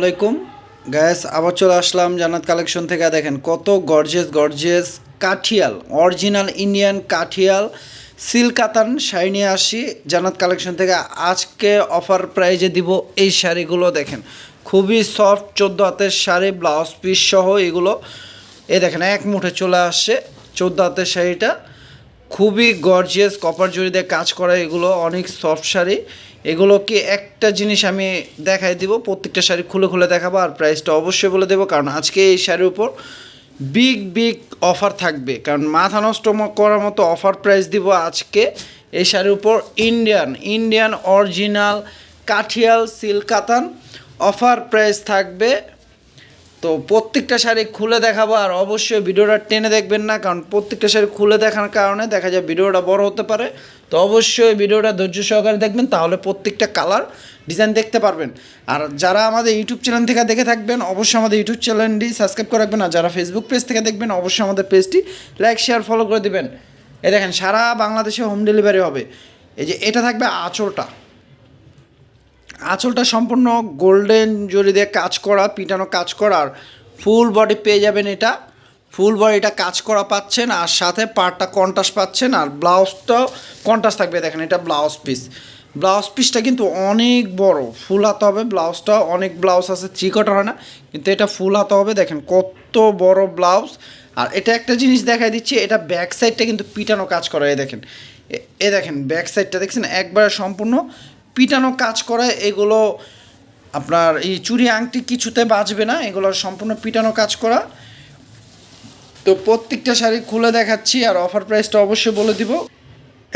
আলাইকুম। গ্যাস আবার চলে আসলাম জান্নাত কালেকশন থেকে। দেখেন কত গর্জেস গর্জেস কাঠিয়াল অরিজিনাল ইন্ডিয়ান কাঠিয়াল সিল্ক কাতান শাড়ি নিয়ে আসি জান্নাত কালেকশন থেকে। আজকে অফার প্রাইজে দিব এই শাড়িগুলো, দেখেন। খুবই সফট চোদ্দ হাতের শাড়ি ব্লাউজ পিস সহ এগুলো। এ দেখেন, এক মুঠে চলে আসছে চোদ্দ হাতের শাড়িটা। খুবই গর্জিয়াস কপার জড়ি দিয়ে কাজ করা এগুলো, অনেক সফট শাড়ি। এগুলোকে একটা জিনিস আমি দেখাই দিব, প্রত্যেকটা শাড়ি খুলে খুলে দেখাবো আর প্রাইসটা অবশ্যই বলে দেবো, কারণ আজকে এই শাড়ির উপর বিগ বিগ অফার থাকবে। কারণ মাথা নষ্ট করার মতো অফার প্রাইস দিব আজকে এই শাড়ির উপর ইন্ডিয়ান ইন্ডিয়ান অরিজিনাল কাঠিয়াল সিল্ক কাতান অফার প্রাইস থাকবে তো প্রত্যেকটা শাড়ি খুলে দেখাবো আর অবশ্যই ভিডিওটা টেনে দেখবেন না, কারণ প্রত্যেকটা শাড়ি খুলে দেখার কারণে দেখা যায় ভিডিওটা বড় হতে পারে। তো অবশ্যই ভিডিওটা ধৈর্য সহকারে দেখবেন, তাহলে প্রত্যেকটা কালার ডিজাইন দেখতে পারবেন। আর যারা আমাদের ইউটিউব চ্যানেল থেকে দেখে থাকবেন, অবশ্যই আমাদের ইউটিউব চ্যানেলটি সাবস্ক্রাইব করে রাখবেন। আর যারা ফেসবুক পেজ থেকে দেখবেন, অবশ্যই আমাদের পেজটি লাইক শেয়ার ফলো করে দেবেন। এ দেখেন, সারা বাংলাদেশে হোম ডেলিভারি হবে। এই যে, এটা থাকবে আঁচলটা। আঁচলটা সম্পূর্ণ গোল্ডেন জরি দিয়ে কাজ করা, পিটানো কাজ করার ফুল বডি পেয়ে যাবেন এটা। ফুল বডিটা কাজ করা পাচ্ছেন আর সাথে পার্টটা কন্টাস পাচ্ছেন আর ব্লাউজটাও কন্টাস থাকবে দেখেন, এটা ব্লাউজ পিস। ব্লাউজ পিসটা কিন্তু অনেক বড়, ফুল হাতে হবে, ব্লাউজটা অনেক ব্লাউজ আছে, চিকট হয় না, কিন্তু এটা ফুল হাতে হবে, দেখেন কত বড় ব্লাউজ। আর এটা একটা জিনিস দেখাই দিচ্ছি, এটা ব্যাক সাইডটা কিন্তু পিটানো কাজ করা, এই দেখেন। এ দেখেন, ব্যাক সাইডটা দেখছেন, একবারে সম্পূর্ণ পিটানো কাজ করা, এগুলো আপনার এই চুরি আংটি কিছুতে বাঁচবে না, এগুলো সম্পূর্ণ পিটানো কাজ করা। তো প্রত্যেকটা শাড়ি খুলে দেখাচ্ছি আর অফার প্রাইসটা অবশ্যই বলে দিব।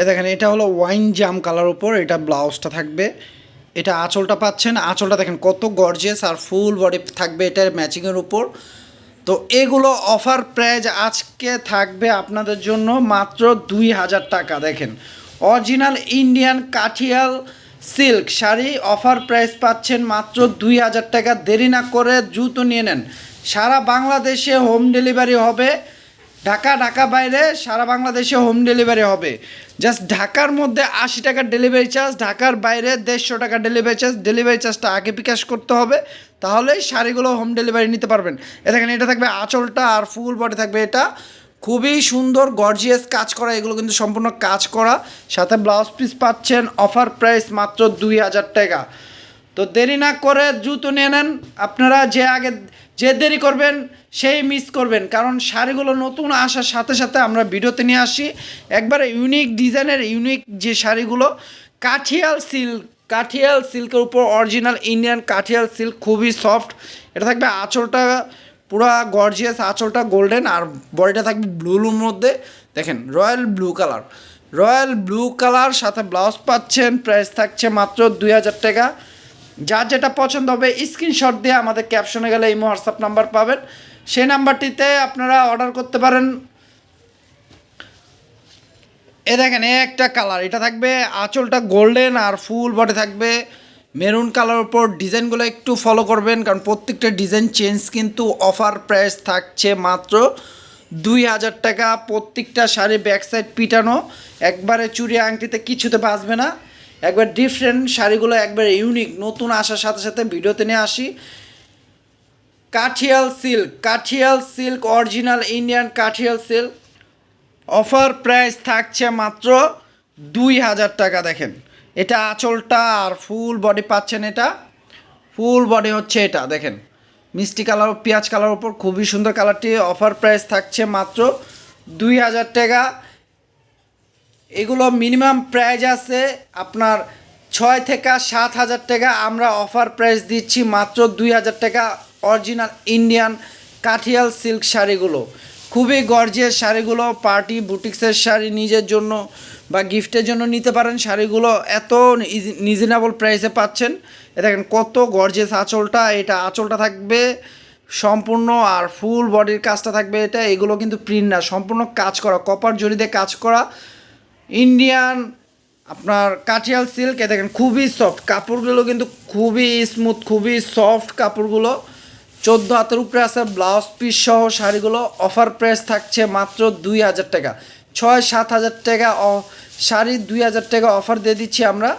এ দেখেন, এটা হলো ওয়াইন জাম কালার উপর, এটা ব্লাউজটা থাকবে। এটা আঁচলটা পাচ্ছেন, আঁচলটা দেখেন কত গর্জিয়াস আর ফুল বডি থাকবে এটার ম্যাচিংয়ের উপর। তো এগুলো অফার প্রাইজ আজকে থাকবে আপনাদের জন্য মাত্র দুই হাজার টাকা, দেখেন। অরিজিনাল ইন্ডিয়ান কাঠিয়াল সিল্ক শাড়ি অফার প্রাইস পাচ্ছেন মাত্র দুই হাজার টাকা। দেরি না করে জুতো নিয়ে নেন। সারা বাংলাদেশে হোম ডেলিভারি হবে। ঢাকা ঢাকা বাইরে সারা বাংলাদেশে হোম ডেলিভারি হবে। জাস্ট ঢাকার মধ্যে আশি টাকার ডেলিভারি চার্জ, ঢাকার বাইরে দেড়শো টাকা ডেলিভারি চার্জ। ডেলিভারি চার্জটা আগে বিকাশ করতে হবে, তাহলেই শাড়িগুলো হোম ডেলিভারি নিতে পারবেন। এ দেখেন, এটা থাকবে আঁচলটা আর ফুল বডি থাকবে এটা। খুবই সুন্দর গর্জিয়াস কাজ করা, এগুলো কিন্তু সম্পূর্ণ কাজ করা। সাথে ব্লাউজ পিস পাচ্ছেন অফার প্রাইস মাত্র দুই হাজার টাকা। তো দেরি না করে জুতো নিয়ে নেন। আপনারা যে আগে, যে দেরি করবেন, সেই মিস করবেন। কারণ শাড়িগুলো নতুন আসার সাথে সাথে আমরা ভিডিওতে নিয়ে আসি। একবারে ইউনিক ডিজাইনের ইউনিক যে শাড়িগুলো, কাঠিয়াল সিল্ক কাঠিয়াল সিল্কের উপর অরিজিনাল ইন্ডিয়ান কাঠিয়াল সিল্ক খুবই সফট এটা থাকবে আঁচলটা পুরো গর্জিয়াস আঁচলটা গোল্ডেন আর বডিটা থাকবে ব্লুর মধ্যে। দেখেন royal blue colour royal blue colour সাথে ব্লাউজ পাচ্ছেন প্রাইস থাকছে মাত্র দুই হাজার টাকা। যার যেটা পছন্দ হবে স্ক্রিনশট দিয়ে আমাদের ক্যাপশনে গেলে এই হোয়াটসঅ্যাপ নাম্বার পাবেন। সেই নাম্বারটিতে আপনারা অর্ডার করতে পারেন। এ দেখেন, এ একটা কালার এটা থাকবে আঁচলটা গোল্ডেন আর ফুল বডি থাকবে। মেরুন কালার উপর ডিজাইনগুলো একটু ফলো করবেন, কারণ প্রত্যেকটা ডিজাইন চেঞ্জ কিন্তু অফার প্রাইস থাকছে মাত্র দুই হাজার টাকা। প্রত্যেকটা শাড়ি ব্যাক সাইড পিটানো, একবারে চুরি আংটিতে কিছুতে বাঁচবে না। একবার ডিফারেন্ট শাড়িগুলো একবারে ইউনিক নতুন আসার সাথে সাথে ভিডিওতে নিয়ে আসি। কাঠিয়াল সিল্ক কাঠিয়াল সিল্ক অরিজিনাল ইন্ডিয়ান কাঠিয়াল সিল্ক অফার প্রাইস থাকছে মাত্র দুই হাজার টাকা, দেখেন। এটা আঁচলটা আর ফুল বডি পাচ্ছেন এটা। ফুল বডি হচ্ছে এটা, দেখেন। মিষ্টি কালার, পেঁয়াজ কালার উপর খুবই সুন্দর কালারটি অফার প্রাইস থাকছে মাত্র দুই হাজার টাকা। এগুলো মিনিমাম প্রাইস আছে আপনার ছয় থেকে সাত হাজার টাকা। আমরা অফার প্রাইস দিচ্ছি মাত্র দুই হাজার টাকা। অরিজিনাল ইন্ডিয়ান কাঠিয়াল সিল্ক শাড়িগুলো। খুবই গর্জিয়াস শাড়িগুলো পার্টি বুটিক্সের শাড়ি নিজের জন্য বা গিফটের জন্য নিতে পারেন। শাড়িগুলো এত রিজনেবল প্রাইসে পাচ্ছেন। এ দেখেন কত গর্জিয়াস আঁচলটা, এটা আঁচলটা থাকবে সম্পূর্ণ আর ফুল বডির কাজটা থাকবে এটা, এগুলো কিন্তু প্রিন্ট না, সম্পূর্ণ কাজ করা কপার জড়িতে কাজ করা। ইন্ডিয়ান আপনার কাঠিয়াল সিল্ক এ দেখেন খুবই সফট কাপড়গুলো কিন্তু খুবই স্মুথ খুবই সফট কাপড়গুলো। চোদ্দ হাতের উপরে আছে ব্লাউজ পিস সহ শাড়িগুলো। অফার প্রাইস থাকছে মাত্র দুই হাজার টাকা। ছয়, সাত হাজার টাকা শাড়ি দুই হাজার টাকা অফার দিয়ে দিচ্ছি আমরা।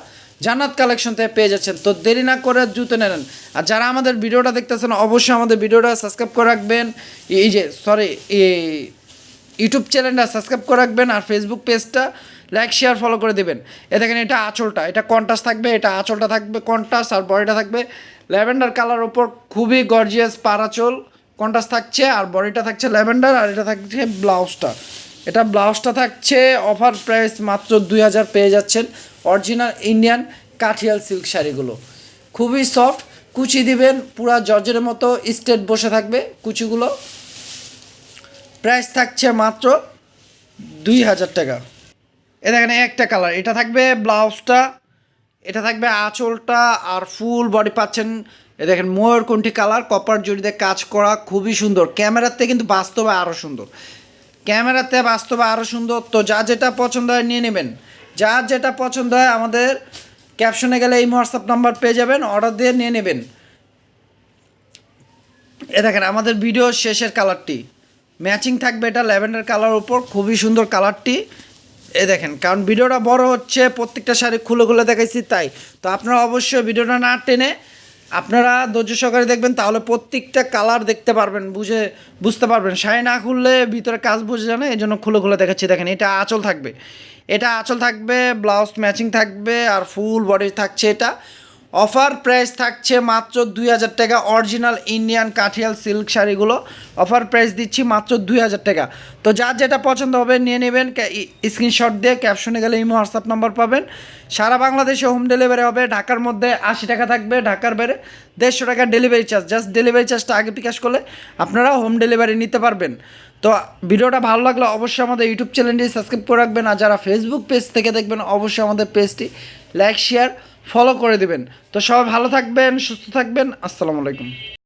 জান্নাত কালেকশন থেকে পেয়ে যাচ্ছেন। তো দেরি না করে জুতো নেন। আর যারা আমাদের ভিডিওটা দেখতেছেন, অবশ্যই আমাদের ভিডিওটা সাবস্ক্রাইব করে রাখবেন। এই যে সরি ইউটিউব চ্যানেলটা সাবস্ক্রাইব করে রাখবেন আর ফেসবুক পেজটা লাইক শেয়ার ফলো করে দেবেন। এ দেখেন, এটা আঁচলটা। এটা কন্টাস থাকবে, এটা আঁচলটা থাকবে কন্টাস আর বডিটা থাকবে। ল্যাভেন্ডার কালার ওপর খুবই গর্জিয়াস পারাচল কন্টাস থাকছে আর বডিটা থাকছে ল্যাভেন্ডার আর এটা থাকছে ব্লাউজটা এটা ব্লাউজটা থাকছে অফার প্রাইস মাত্র দুই হাজার পেয়ে যাচ্ছেন অরিজিনাল ইন্ডিয়ান কাঠিয়াল সিল্ক শাড়িগুলো। খুবই সফট কুচি দিবেন, পুরা জর্জের মতো স্টেট বসে থাকবে কুচিগুলো। প্রাইস থাকছে মাত্র দুই হাজার টাকা। এ দেখেন একটা কালার এটা থাকবে ব্লাউজটা এটা থাকবে আঁচলটা আর ফুল বডি পাচ্ছেন। এ দেখেন, ময়ূর কোনটি কালার কপার জড়িতে কাজ করা খুবই সুন্দর। ক্যামেরাতে কিন্তু বাস্তবে আরও সুন্দর। ক্যামেরাতে বাস্তবে আরও সুন্দর। তো যা যেটা পছন্দ হয় নিয়ে নেবেন। যার যেটা পছন্দ হয় আমাদের ক্যাপশনে গেলে এই হোয়াটসঅ্যাপ নাম্বার পেয়ে যাবেন। অর্ডার দিয়ে নিয়ে নেবেন। এ দেখেন, আমাদের ভিডিও শেষের কালারটি ম্যাচিং থাকবে এটা ল্যাভেন্ডার কালার উপর। খুবই সুন্দর কালারটি এ দেখেন, কারণ ভিডিওটা বড় হচ্ছে, প্রত্যেকটা শাড়ি খুলে খুলে দেখাইছি তাই। তো আপনারা অবশ্যই ভিডিওটা না টেনে আপনারা ধৈর্য সহকারে দেখবেন, তাহলে প্রত্যেকটা কালার দেখতে পারবেন, বুঝে, বুঝতে পারবেন। শাড়ি না খুললে ভিতরে কাজ বুঝে না এই জন্য খুলে খুলে দেখাচ্ছি। দেখেন, এটা আঁচল থাকবে। এটা আঁচল থাকবে, ব্লাউজ ম্যাচিং থাকবে, আর ফুল বডি থাকছে এটা। অফার প্রাইস থাকছে মাত্র দুই হাজার টাকা, অরিজিনাল ইন্ডিয়ান কাঠিয়াল সিল্ক শাড়িগুলো। অফার প্রাইস দিচ্ছি মাত্র দুই হাজার টাকা। তো যার যেটা পছন্দ হবে নিয়ে নেবেন স্ক্রিনশট দিয়ে ক্যাপশনে গেলে ইমো, হোয়াটসঅ্যাপ নাম্বার পাবেন। সারা বাংলাদেশে হোম ডেলিভারি হবে, ঢাকার মধ্যে আশি টাকা থাকবে, ঢাকার বাইরে দেড়শো টাকা ডেলিভারি চার্জ। জাস্ট ডেলিভারি চার্জটা আগে বিকাশ করলে আপনারা হোম ডেলিভারি নিতে পারবেন। তো ভিডিওটা ভালো লাগলে অবশ্যই আমাদের ইউটিউব চ্যানেলটি সাবস্ক্রাইব করে রাখবেন, আর যারা ফেসবুক পেজ থেকে দেখবেন, অবশ্যই আমাদের পেজটি লাইক শেয়ার ফলো করে দিবেন। তো সবাই ভালো থাকবেন সুস্থ থাকবেন। আসসালামু আলাইকুম।